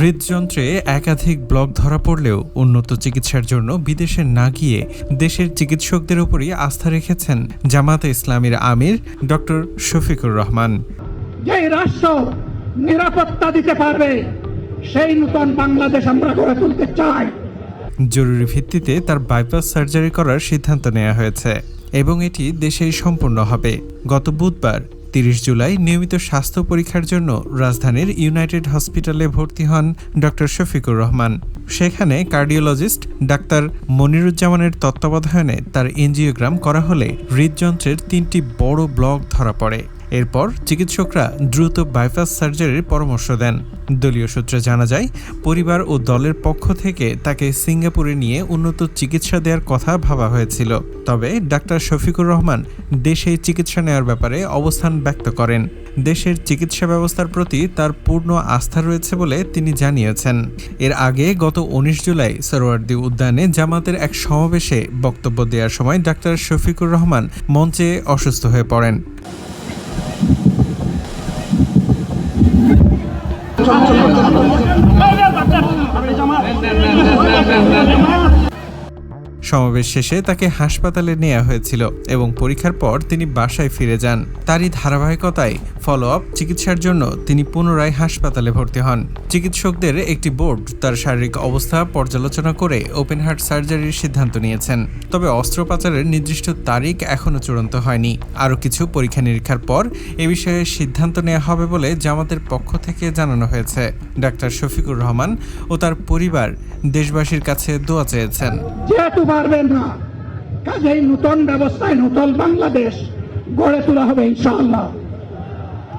হৃদযন্ত্রে একাধিক ব্লক ধরা পড়লেও উন্নত চিকিৎসার জন্য বিদেশে না গিয়ে দেশের চিকিৎসকদের উপরই আস্থা রেখেছেন জামাতে ইসলামীর আমির ডক্টর শফিকুর রহমান। রাষ্ট্র নিরাপত্তা দিতে পারবে সেই নূতন বাংলাদেশ আমরা গড়ে তুলতে চাই। জরুরি ভিত্তিতে তার বাইপাস সার্জারি করার সিদ্ধান্ত নেওয়া হয়েছে এবং এটি দেশেই সম্পূর্ণ হবে। গত বুধবার তিরিশ জুলাই নিয়মিত স্বাস্থ্য পরীক্ষার জন্য রাজধানীর ইউনাইটেড হসপিটালে ভর্তি হন ডক্টর শফিকুর রহমান। সেখানে কার্ডিওলজিস্ট ডাক্তার মনিরুজ্জামানের তত্ত্বাবধানে তার এনজিওগ্রাম করা হলে হৃদযন্ত্রের তিনটি বড় ব্লক ধরা পড়ে। এরপর চিকিৎসকরা দ্রুত বাইপাস সার্জারির পরামর্শ দেন। দলীয় সূত্রে জানা যায়, পরিবার ও দলের পক্ষ থেকে তাকে সিঙ্গাপুরে নিয়ে উন্নত চিকিৎসা দেওয়ার কথা ভাবা হয়েছিল। তবে ডাক্তার শফিকুর রহমান দেশে চিকিৎসা নেওয়ার ব্যাপারে অবস্থান ব্যক্ত করেন। দেশের চিকিৎসা ব্যবস্থার প্রতি তার পূর্ণ আস্থা রয়েছে বলে তিনি জানিয়েছেন। এর আগে গত উনিশ জুলাই সরোয়ার্দি উদ্যানে জামাতের এক সমাবেশে বক্তব্য দেওয়ার সময় ডাক্তার শফিকুর রহমান মঞ্চে অসুস্থ হয়ে পড়েন। সমাবেশ শেষে তাকে হাসপাতালে নেওয়া হয়েছিল এবং পরীক্ষার পর তিনি বাসায় ফিরে যান। তারই ধারাবাহিকতায় ফলো আপ চিকিৎসার জন্য তিনি পুনরায় হাসপাতালে ভর্তি হন। চিকিৎসকদের একটি বোর্ড তার শারীরিক অবস্থা পর্যালোচনা করে ওপেন হার্ট সার্জারির সিদ্ধান্ত নিয়েছেন। তবে অস্ত্রোপচারের নির্দিষ্ট তারিখ এখনও চূড়ান্ত হয়নি। আরও কিছু পরীক্ষা নিরীক্ষার পর এ বিষয়ে সিদ্ধান্ত নেওয়া হবে বলে জামাতের পক্ষ থেকে জানানো হয়েছে। ডাক্তার শফিকুর রহমান ও তার পরিবার দেশবাসীর কাছে দোয়া চেয়েছেন। পারবেন না। কাজেই নূতন ব্যবস্থায় নূতন বাংলাদেশ গড়ে তোলা হবে ইনশাআল্লাহ।